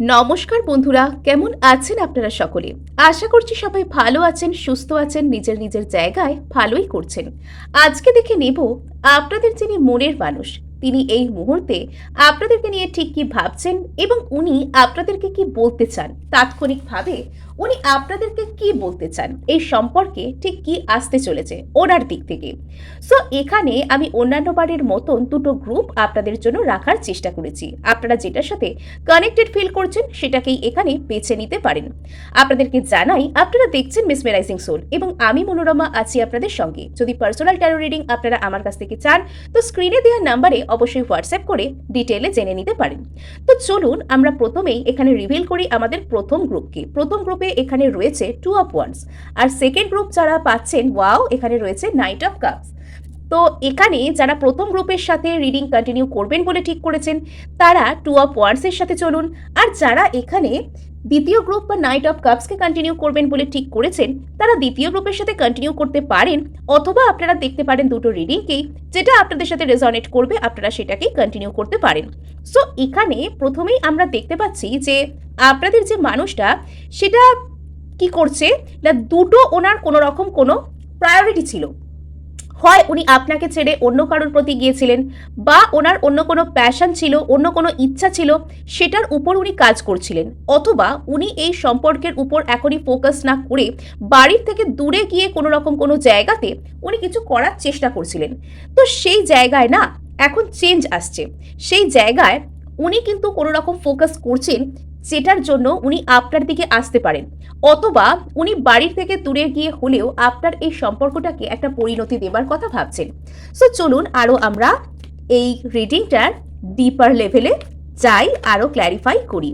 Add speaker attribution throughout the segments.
Speaker 1: নমস্কার বন্ধুরা, কেমন আছেন আপনারা সকলে? আশা করছি সবাই ভালো আছেন, সুস্থ আছেন, নিজের নিজের জায়গায় ভালোই করছেন। আজকে দেখে নেব আপনাদের যিনি মনের মানুষ, তিনি এই মুহূর্তে আপনাদেরকে নিয়ে ঠিক কি ভাবছেন এবং উনি আপনাদেরকে কি বলতে চান তাৎক্ষণিকভাবে উনি আপনাদেরকে কি বলতে চান? এই সম্পর্কে ঠিক কি আসতে চলেছে? ওনার দিক থেকে। সো এখানে আমি অন্যান্য বারের মতন দুটো গ্রুপ আপনাদের জন্য রাখার চেষ্টা করেছি। আপনারা যেটার সাথে কানেক্টেড ফিল করছেন, সেটাকেই এখানে বেছে নিতে পারেন। আপনাদেরকে জানাই, আপনারা দেখছেন মিসমেরাইজিং সোল এবং আমি মনোরমা আছি আপনাদের সঙ্গে। যদি পার্সোনাল ট্যারো রিডিং আপনারা আমার কাছ থেকে চান, তো স্ক্রিনে দেওয়া নাম্বারে অবশ্যই হোয়াটসঅ্যাপ করে ডিটেলে জেনে নিতে পারেন। তো চলুন আমরা প্রথমেই এখানে রিভিল করি আমাদের প্রথম গ্রুপকে প্রথম গ্রুপে এখানে রয়েছে টু অফ ওয়ান্স আর সেকেন্ড গ্রুপ যারা পাচ্ছেন ওয়াও এখানে রয়েছে নাইট অফ কাপস তো এখানে যারা প্রথম গ্রুপের সাথে রিডিং কন্টিনিউ করবেন বলে ঠিক করেছেন, তারা টু অফ ওয়ান্সের সাথে চলুন। আর যারা এখানে দ্বিতীয় গ্রুপ বা নাইট অফ কাপসকে কন্টিনিউ করবেন বলে ঠিক করেছেন, তারা দ্বিতীয় গ্রুপের সাথে কন্টিনিউ করতে পারেন, অথবা আপনারা দেখতে পারেন দুটো রিডিংকেই যেটা আপনাদের সাথে রেজনেট করবে, আপনারা সেটাকেই কন্টিনিউ করতে পারেন। সো এখানে প্রথমেই আমরা দেখতে পাচ্ছি যে আপনাদের যে মানুষটা, সেটা কি করছে? না, দুটো ওনার কোনো রকম কোনো প্রায়োরিটি ছিল। হয় উনি আপনাকে ছেড়ে অন্য কারোর প্রতি গিয়েছিলেন, বা ওনার অন্য কোনো প্যাশন ছিল, অন্য কোনো ইচ্ছা ছিল, সেটার উপর উনি কাজ করছিলেন, অথবা উনি এই সম্পর্কের উপর এখনই ফোকাস না করে বাড়ির থেকে দূরে গিয়ে কোনো রকম কোনো জায়গাতে উনি কিছু করার চেষ্টা করছিলেন। তো সেই জায়গায় না, এখন চেঞ্জ আসছে। সেই জায়গায় উনি কিন্তু কোনো রকম ফোকাস করছেন যেটার জন্য উনি আপনার দিকে আসতে পারেন। অথবা উনি বাড়ির থেকে দূরে গিয়ে হলেও আপনার এই সম্পর্কটাকে একটা পরিণতি দেবার কথা ভাবছেন। সো চলুন আরও আমরা এই রিডিংটার ডিপার লেভেলে যাই আরও ক্ল্যারিফাই করি।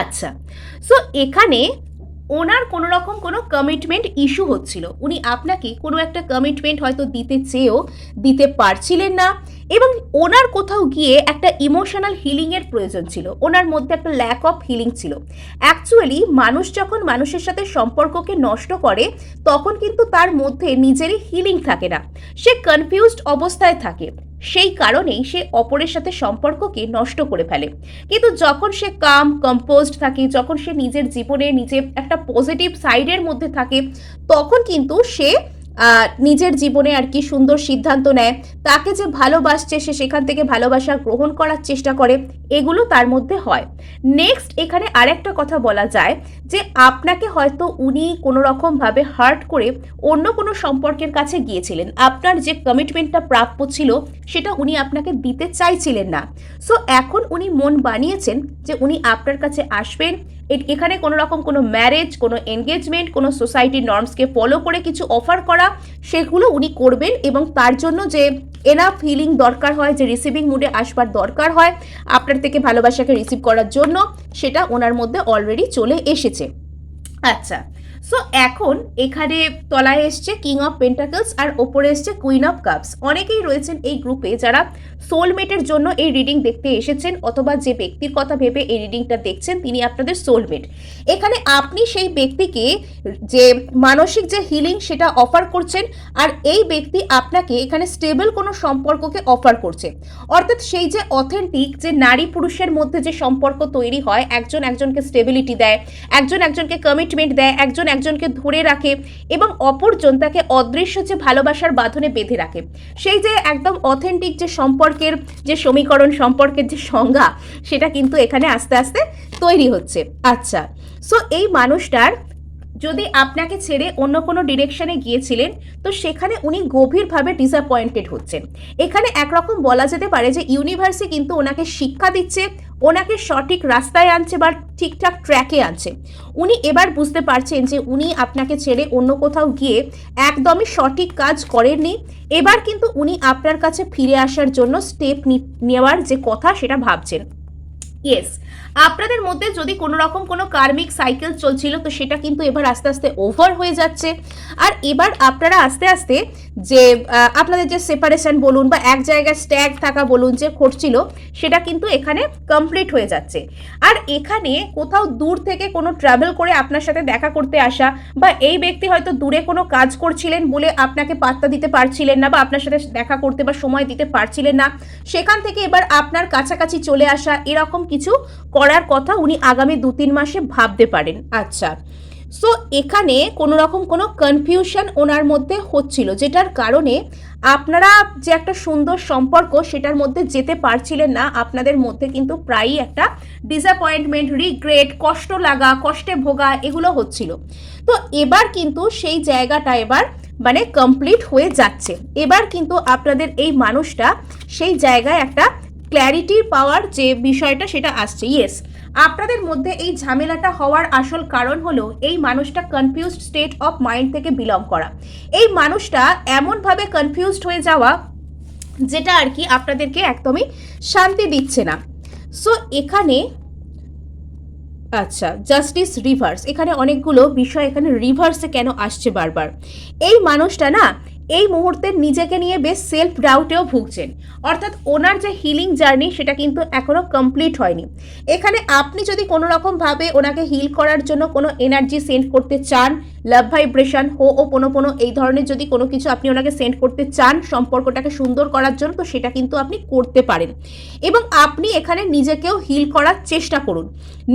Speaker 1: আচ্ছা সো এখানে ওনার কোনো রকম কোনো কমিটমেন্ট ইস্যু হচ্ছিল। উনি আপনাকে কোনো একটা কমিটমেন্ট হয়তো দিতে চেয়েও দিতে পারছিলেন না। এবং ওনার কোথাও গিয়ে একটা ইমোশনাল হিলিংয়ের প্রয়োজন ছিল। ওনার মধ্যে একটা ল্যাক অফ হিলিং ছিল। অ্যাকচুয়ালি মানুষ যখন মানুষের সাথে সম্পর্ককে নষ্ট করে, তখন কিন্তু তার মধ্যে নিজেরই হিলিং থাকে না। সে কনফিউজড অবস্থায় থাকে। সেই কারণেই সে অপরের সাথে সম্পর্ককে নষ্ট করে ফেলে। কিন্তু যখন সে কাম কম্পোজড থাকে, যখন সে নিজের জীবনে নিজে একটা পজিটিভ সাইডের মধ্যে থাকে, তখন কিন্তু সে নিজের জীবনে আর কি সুন্দর সিদ্ধান্ত নেয়। তাকে যে ভালোবাসছে, সে সেখান থেকে ভালোবাসা গ্রহণ করার চেষ্টা করে, এগুলো তার মধ্যে হয়। নেক্সট এখানে আরেকটা কথা বলা যায় যে, আপনাকে হয়তো উনি কোনো রকমভাবে হার্ট করে অন্য কোনো সম্পর্কের কাছে গিয়েছিলেন। আপনার যে কমিটমেন্টটা প্রাপ্য ছিল, সেটা উনি আপনাকে দিতে চাইছিলেন না। সো এখন উনি মন বানিয়েছেন যে, উনি আপনার কাছে আসবেন এখানে কোনো রকম কোনো ম্যারেজ কোনো এনগেজমেন্ট কোনো সোসাইটির নর্মসকে ফলো করে কিছু অফার করা, সেগুলো উনি করবেন এবং তার জন্য যে এনাফ ফিলিং দরকার হয়, যে রিসিভিং মুডে আসবার দরকার হয়, আপনার থেকে ভালোবাসাকে রিসিভ করার জন্য, সেটা ওনার মধ্যে অলরেডি চলে এসেছে। আচ্ছা সো এখন এখানে তলায় এসছে কিং অফ পেন্টাকলস আর ওপরে এসছে কুইন অফ কাপস অনেকেই রয়েছেন এই গ্রুপে যারা সোলমেটের জন্য এই রিডিং দেখতে এসেছেন অথবা যে ব্যক্তির কথা ভেবে এই রিডিংটা দেখছেন, তিনি আপনাদের সোলমেট এখানে আপনি সেই ব্যক্তিকে যে মানসিক যে হিলিং সেটা অফার করছেন আর এই ব্যক্তি আপনাকে এখানে স্টেবল কোনো সম্পর্ককে অফার করছে। অর্থাৎ সেই যে অথেন্টিক যে নারী পুরুষের মধ্যে যে সম্পর্ক তৈরি হয়, একজন একজনকে স্টেবিলিটি দেয়, একজন একজনকে কমিটমেন্ট দেয়, একজন একজনকে ধরে রাখে এবং অপরজন তাকে অদৃশ্য যে ভালোবাসার বাঁধনে বেঁধে রাখে। সেই যে একদম অথেন্টিক যে সম্পর্কের যে সমীকরণ সম্পর্কের যে সংজ্ঞা, সেটা কিন্তু এখানে আস্তে আস্তে তৈরি হচ্ছে। আচ্ছা সো এই মানুষটার যদি আপনাকে ছেড়ে অন্য কোনো ডিরেকশনে গিয়েছিলেন, তো সেখানে উনি গভীরভাবে ডিসঅ্যাপয়েন্টেড হচ্ছেন। এখানে একরকম বলা যেতে পারে যে ইউনিভার্সে কিন্তু ওনাকে শিক্ষা দিচ্ছে, ওনাকে সঠিক রাস্তায় আনছে বা ঠিকঠাক ট্র্যাকে আছে। উনি এবার বুঝতে পারছেন যে উনি আপনাকে ছেড়ে অন্য কোথাও গিয়ে একদমই সঠিক কাজ করেননি। এবার কিন্তু উনি আপনার কাছে ফিরে আসার জন্য স্টেপ নেওয়ার যে কথা সেটা ভাবছেন। ইয়েস আপনাদের মধ্যে যদি কোনো রকম কোনো কার্মিক সাইকেল চলছিল, তো সেটা কিন্তু এবার আস্তে আস্তে ওভার হয়ে যাচ্ছে। আর এবার আপনারা আস্তে আস্তে যে আপনাদের যে সেপারেশন বলুন বা এক জায়গায় স্ট্যাগ থাকা বলুন, যে ঘটছিল, সেটা কিন্তু এখানে কমপ্লিট হয়ে যাচ্ছে। আর এখানে কোথাও দূর থেকে কোনো ট্রাভেল করে আপনার সাথে দেখা করতে আসা বা এই ব্যক্তি হয়তো দূরে কোনো কাজ করছিলেন বলে আপনাকে পাত্তা দিতে পারছিলেন না বা আপনার সাথে দেখা করতে বা সময় দিতে পারছিলেন না, সেখান থেকে এবার আপনার কাছাকাছি চলে আসা, এরকম কিছু করার কথা উনি আগামী দু তিন মাসে ভাবতে পারেন। আচ্ছা। সো এখানে কোনো রকম কোনো কনফিউশন ওনার মধ্যে হচ্ছিল, যেটার কারণে আপনারা যে একটা সুন্দর সম্পর্ক সেটার মধ্যে যেতে পারছিলেন না। আপনাদের মধ্যে কিন্তু প্রায়ই একটা ডিসঅ্যাপয়েন্টমেন্ট রিগ্রেট কষ্ট লাগা, কষ্টে ভোগা এগুলো হচ্ছিল। তো এবার কিন্তু সেই জায়গাটা এবার মানে কমপ্লিট হয়ে যাচ্ছে। এবার কিন্তু আপনাদের এই মানুষটা সেই জায়গায় একটা ক্ল্যারিটি পাওয়ার যে বিষয়টা সেটা আসছে ইয়েস আপনাদের মধ্যে এই ঝামেলাটা হওয়ার আসল কারণ হলো এই মানুষটা কনফিউজড স্টেট অফ মাইন্ড থেকে বিলং করা। এই মানুষটা এমনভাবে কনফিউজড হয়ে যাওয়া যেটা আর কি আপনাদেরকে একদমই শান্তি দিচ্ছে না। সো এখানে আচ্ছা জাস্টিস রিভার্স এখানে অনেকগুলো বিষয় এখানে রিভার্সে কেন আসছে বারবার? এই মানুষটা না এই মুহূর্তে নিজেকে নিয়ে বেশ সেলফ ডাউটেও ভুগছেন। অর্থাৎ ওনার যে হিলিং জার্নি সেটা কিন্তু এখনও কমপ্লিট হয়নি। এখানে আপনি যদি কোনো রকমভাবে ওনাকে হিল করার জন্য কোনো এনার্জি সেন্ড করতে চান লাভ ভাইব্রেশন হো ও কোনো কোনো এই ধরনের যদি কোনো কিছু আপনি ওনাকে সেন্ড করতে চান, সম্পর্কটাকে সুন্দর করার জন্য, তো সেটা কিন্তু আপনি করতে পারেন। এবং আপনি এখানে নিজেকেও হিল করার চেষ্টা করুন।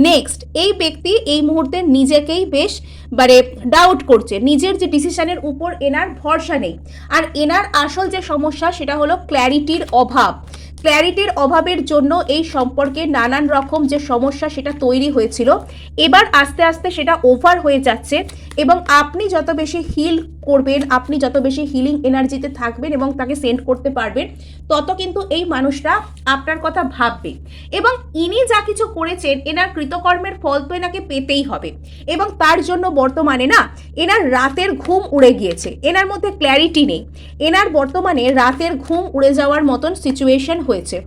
Speaker 1: নেক্সট এই ব্যক্তি এই মুহূর্তে নিজেকেই বেশ মানে ডাউট করছে। নিজের যে ডিসিশনের উপর এনার ভরসা নেই। আর এনার আসল যে সমস্যা, সেটা হলো ক্ল্যারিটির অভাব। ক্ল্যারিটির অভাবের জন্য এই সম্পর্কে নানান রকম যে সমস্যা সেটা তৈরি হয়েছিল, এবার আস্তে আস্তে সেটা ওভার হয়ে যাচ্ছে এবং আপনি যত বেশি হিল করবেন, আপনি যত বেশি হিলিং এনার্জিতে থাকবেন এবং তাকে সেন্ড করতে পারবেন, তত কিন্তু এই মানুষটা আপনার কথা ভাববে। এবং ইনি যা কিছু করেছেন, এনার কৃতকর্মের ফল তো এনাকে পেতেই হবে। এবং তার জন্য বর্তমানে না, এনার রাতের ঘুম উড়ে গিয়েছে। এনার মধ্যে ক্ল্যারিটি নেই। এনার বর্তমানে রাতের ঘুম উড়ে যাওয়ার মতন সিচুয়েশন হয়েছে।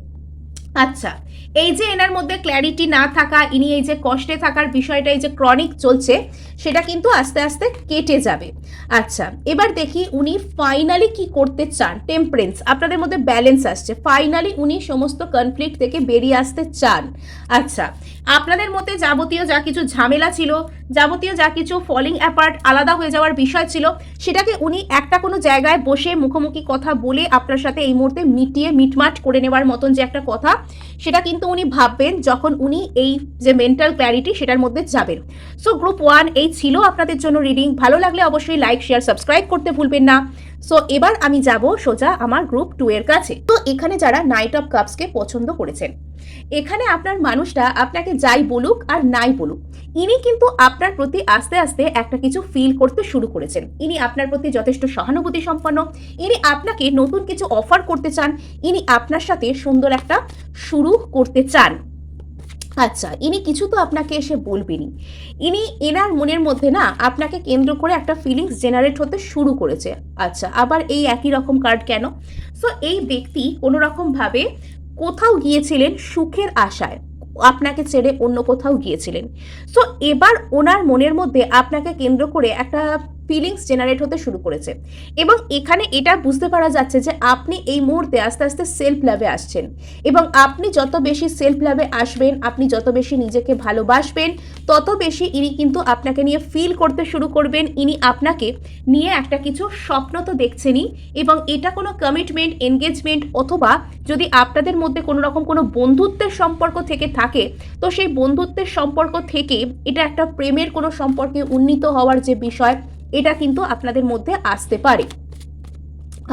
Speaker 1: আচ্ছা এই যে এনার মধ্যে ক্ল্যারিটি না থাকা, ইনি এই যে কষ্টে থাকার বিষয়টা, এই যে ক্রনিক চলছে, সেটা কিন্তু আস্তে আস্তে কেটে যাবে। আচ্ছা এবার দেখি উনি ফাইনালি কি করতে চান। টেম্পারেন্স আপনাদের মধ্যে ব্যালেন্স আসছে। ফাইনালি উনি সমস্ত কনফ্লিক্ট থেকে বেরিয়ে আসতে চান। আচ্ছা আপনাদের মধ্যে যাবতীয় যা কিছু ঝামেলা ছিল যাবতীয় যা কিছু ফলিং অ্যাপার্ট আলাদা হয়ে যাওয়ার বিষয় ছিল, সেটাকে উনি একটা কোনো জায়গায় বসে মুখোমুখি কথা বলে আপনার সাথে এই মুহূর্তে মিটিয়ে মিটমাট করে নেওয়ার মতন যে একটা কথা, সেটা কিন্তু উনি ভাববেন যখন উনি এই যে মেন্টাল ক্ল্যারিটি সেটার মধ্যে যাবেন। সো গ্রুপ ওয়ান এই ছিল আপনাদের জন্য রিডিং ভালো লাগলে অবশ্যই লাইক শেয়ার সাবস্ক্রাইব করতে ভুলবেন না। সো এবার আমি যাব সোজা আমার গ্রুপ টু এর কাছে। তো এখানে যারা নাইট অফ কাপসকে পছন্দ করেছেন এখানে আপনার মানুষটা আপনাকে যাই বলুক আর নাই বলুক, ইনি কিন্তু আপনার প্রতি আস্তে আস্তে একটা কিছু ফিল করতে শুরু করেছেন। ইনি আপনার প্রতি যথেষ্ট সহানুভূতি সম্পন্ন ইনি আপনাকে নতুন কিছু অফার করতে চান, ইনি আপনার সাথে সুন্দর একটা শুরু করতে চান। আচ্ছা ইনি কিছু তো আপনাকে এসে বলবেনই। ইনি এনার মনের মধ্যে না আপনাকে কেন্দ্র করে একটা ফিলিংস জেনারেট হতে শুরু করেছে। আচ্ছা আবার এই একই রকম কার্ড কেন? সো এই ব্যক্তি কোনো রকমভাবে কোথাও গিয়েছিলেন সুখের আশায়, আপনাকে ছেড়ে অন্য কোথাও গিয়েছিলেন। সো এবার ওনার মনের মধ্যে আপনাকে কেন্দ্র করে একটা ফিলিংস জেনারেট হতে শুরু করেছে। এবং এখানে এটা বুঝতে পারা যাচ্ছে যে আপনি এই মুহূর্তে আস্তে আস্তে সেলফ লাভে আসছেন। এবং আপনি যত বেশি সেলফ লাভে আসবেন, আপনি যত বেশি নিজেকে ভালোবাসবেন, তত বেশি ইনি কিন্তু আপনাকে নিয়ে ফিল করতে শুরু করবেন। ইনি আপনাকে নিয়ে একটা কিছু স্বপ্ন তো দেখছেনই। এবং এটা কোনো কমিটমেন্ট এনগেজমেন্ট অথবা যদি আপনাদের মধ্যে কোনো রকম কোনো বন্ধুত্বের সম্পর্ক থেকে থাকে, তো সেই বন্ধুত্বের সম্পর্ক থেকে এটা একটা প্রেমের কোনো সম্পর্কে উন্নীত হওয়ার যে বিষয় এটা কিন্তু আপনাদের মধ্যে আসতে পারে।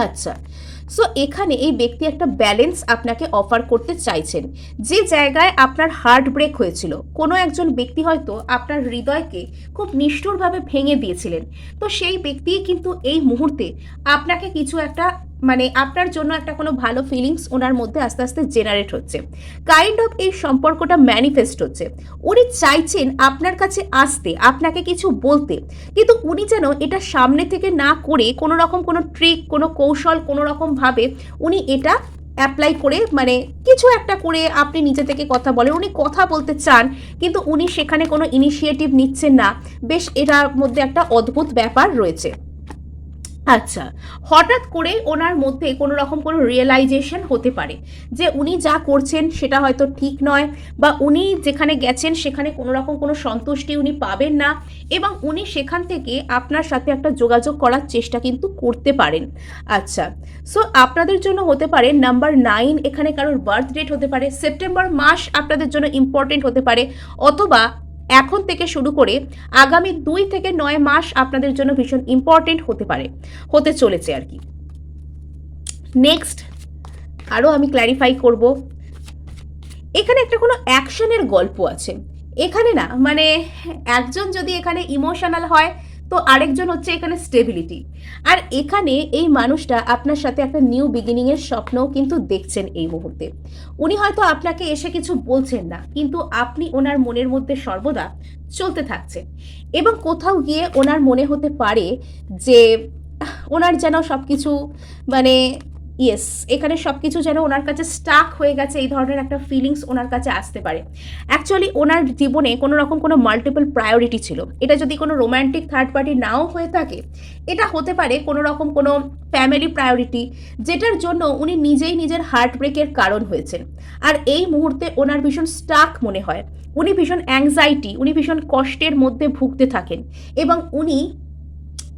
Speaker 1: আচ্ছা সো এখানে এই ব্যক্তি একটা ব্যালেন্স আপনাকে অফার করতে চাইছেন। যে জায়গায় আপনার হার্ট ব্রেক হয়েছিল, কোনো একজন ব্যক্তি হয়তো আপনার হৃদয়কে খুব নিষ্ঠুরভাবে ভেঙে দিয়েছিলেন। তো সেই ব্যক্তি কিন্তু এই মুহূর্তে আপনাকে কিছু একটা মানে আপনার জন্য একটা কোনো ভালো ফিলিংস ওনার মধ্যে আস্তে আস্তে জেনারেট হচ্ছে। কাইন্ড অফ এই সম্পর্কটা ম্যানিফেস্ট হচ্ছে। উনি চাইছেন আপনার কাছে আসতে, আপনাকে কিছু বলতে। কিন্তু উনি যেন এটা সামনে থেকে না করে কোনো রকম কোনো ট্রিক কোনো কৌশল, কোনো রকমভাবে উনি এটা অ্যাপ্লাই করে মানে কিছু একটা করে আপনি নিজে থেকে কথা বলেন। উনি কথা বলতে চান, কিন্তু উনি সেখানে কোনো ইনিশিয়েটিভ নিচ্ছেন না। বেশ এটার মধ্যে একটা অদ্ভুত ব্যাপার রয়েছে। আচ্ছা হঠাৎ করে ওনার মধ্যে কোনো রকম কোনো রিয়েলাইজেশন হতে পারে যে উনি যা করছেন সেটা হয়তো ঠিক নয় বা উনি যেখানে গেছেন সেখানে কোনো রকম কোনো সন্তুষ্টি উনি পাবেন না এবং উনি সেখান থেকে আপনার সাথে একটা যোগাযোগ করার চেষ্টা কিন্তু করতে পারেন। আচ্ছা সো আপনাদের জন্য হতে পারে নাম্বার নাইন এখানে কারোর বার্থ ডেট হতে পারে সেপ্টেম্বর মাস আপনাদের জন্য ইম্পর্টেন্ট হতে পারে অথবা এখন থেকে শুরু করে আগামী দুই থেকে নয় মাস আপনাদের জন্য ভীষণ ইম্পর্টেন্ট হতে পারে, হতে চলেছে আর কি। নেক্সট আরও আমি ক্ল্যারিফাই করব। এখানে একটা কোনো অ্যাকশনের গল্প আছে। এখানে না মানে একজন যদি এখানে ইমোশনাল হয় তো আরেকজন হচ্ছে এখানে স্টেবিলিটি আর এখানে এই মানুষটা আপনার সাথে একটা নিউ বিগিনিংয়ের স্বপ্ন কিন্তু দেখছেন এই মুহূর্তে। উনি হয়তো আপনাকে এসে কিছু বলছেন না, কিন্তু আপনি ওনার মনের মধ্যে সর্বদা চলতে থাকছেন। এবং কোথাও গিয়ে ওনার মনে হতে পারে যে ওনার যেন সব কিছু মানে ইয়েস এখানে সব কিছু যেন ওনার কাছে স্টাক হয়ে গেছে, এই ধরনের একটা ফিলিংস ওনার কাছে আসতে পারে। অ্যাকচুয়ালি ওনার জীবনে কোনো রকম কোনো মাল্টিপল প্রায়োরিটি ছিল। এটা যদি কোনো রোম্যান্টিক থার্ড পার্টি নাও হয়ে থাকে, এটা হতে পারে কোনো রকম কোনো ফ্যামিলি প্রায়োরিটি যেটার জন্য উনি নিজেই নিজের হার্ট ব্রেকের কারণ হয়েছেন। আর এই মুহূর্তে ওনার ভীষণ স্টাক মনে হয়। উনি ভীষণ অ্যাংজাইটি উনি ভীষণ কষ্টের মধ্যে ভুগতে থাকেন। এবং উনি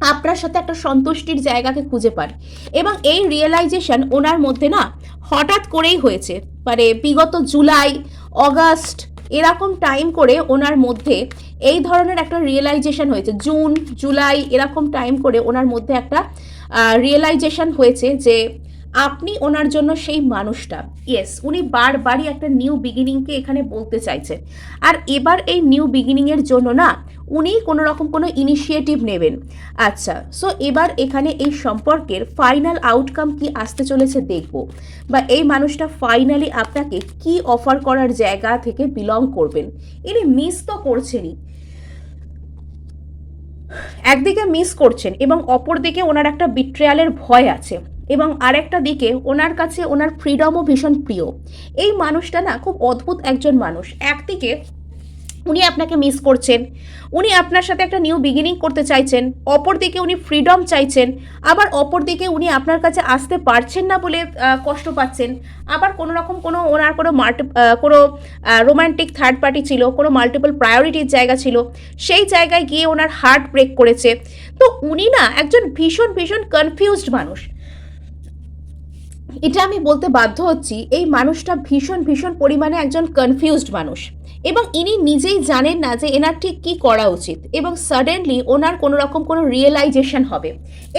Speaker 1: আপনার সাথে একটা সন্তুষ্টির জায়গাকে খুঁজে পান। এবং এই রিয়েলাইজেশন ওনার মধ্যে না হঠাৎ করেই হয়েছে। মানে বিগত জুলাই, অগাস্ট, এরকম টাইম করে ওনার মধ্যে এই ধরনের একটা রিয়েলাইজেশন হয়েছে। জুন, জুলাই, এরকম টাইম করে ওনার মধ্যে একটা রিয়েলাইজেশন হয়েছে যে আপনি ওনার জন্য সেই মানুষটা। ইয়েস উনি বারবারই একটা নিউ বিগিনিংকে এখানে বলতে চাইছেন। আর এবার এই নিউ বিগিনিংয়ের জন্য না, উনি কোনো রকম কোনো ইনিশিয়েটিভ নেবেন। আচ্ছা সো এবার এখানে এই সম্পর্কের ফাইনাল আউটকাম কি আসতে চলেছে দেখব। বা এই মানুষটা ফাইনালি আপনাকে কি অফার করার জায়গা থেকে বিলং করবেন। ইনি মিস তো করছেনই। একদিকে মিস করছেন এবং অপর দিকে ওনার একটা বিট্রেয়ালের ভয় আছে। এবং আরেকটা দিকে ওনার কাছে ওনার ফ্রিডমও ভীষণ প্রিয়। এই মানুষটা না খুব অদ্ভুত একজন মানুষ। একদিকে উনি আপনাকে মিস করছেন, উনি আপনার সাথে একটা নিউ বিগিনিং করতে চাইছেন অপর দিকে উনি ফ্রিডম চাইছেন, আবার অপর দিকে উনি আপনার কাছে আসতে পারছেন না বলে কষ্ট পাচ্ছেন। আবার কোনো রকম কোনো ওনার কোনো মাল্টি কোনো রোমান্টিক থার্ড পার্টি ছিল, কোনো মাল্টিপল প্রায়োরিটির জায়গা ছিল, সেই জায়গায় গিয়ে ওনার হার্ট ব্রেক করেছে। তো উনি না একজন ভীষণ ভীষণ কনফিউজড মানুষ। এটা আমি বলতে বাধ্য হচ্ছি, এই মানুষটা ভীষণ ভীষণ পরিমাণে একজন কনফিউজড মানুষ। এবং ইনি নিজেই জানেন না যে এনার ঠিক কী করা উচিত এবং সাডেনলি ওনার কোনো রকম কোনো রিয়েলাইজেশন হবে।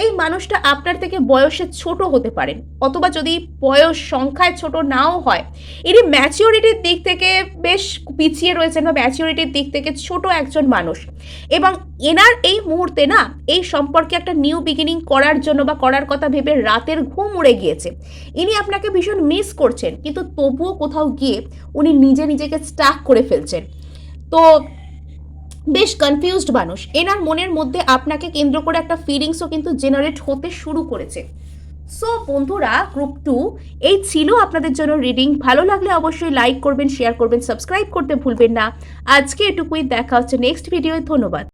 Speaker 1: এই মানুষটা আপনার থেকে বয়সে ছোট হতে পারেন, অথবা যদি বয়স সংখ্যায় ছোট নাও হয়, ইনি ম্যাচিওরিটির দিক থেকে বেশ পিছিয়ে রয়েছেন বা ম্যাচিওরিটির দিক থেকে ছোট একজন মানুষ। এবং এনার এই মুহূর্তে না, এই সম্পর্কে একটা নিউ বিগিনিং করার জন্য বা করার কথা ভেবে রাতের ঘুম উড়ে গিয়েছে। ইনি আপনাকে ভীষণ মিস করছেন, কিন্তু তবুও কোথাও গিয়ে উনি নিজে নিজেকে স্টাক করে ফেলছেন। তো বেশ কনফিউজড মানুষ। এনার মনের মধ্যে আপনাকে কেন্দ্র করে একটা ফিলিংসও কিন্তু জেনারেট হতে শুরু করেছে। সো বন্ধুরা গ্রুপ টু এই ছিল আপনাদের জন্য রিডিং ভালো লাগলে অবশ্যই লাইক করবেন শেয়ার করবেন সাবস্ক্রাইব করতে ভুলবেন না। আজকে এটুকুই, দেখা হচ্ছে নেক্সট ভিডিওয় ধন্যবাদ।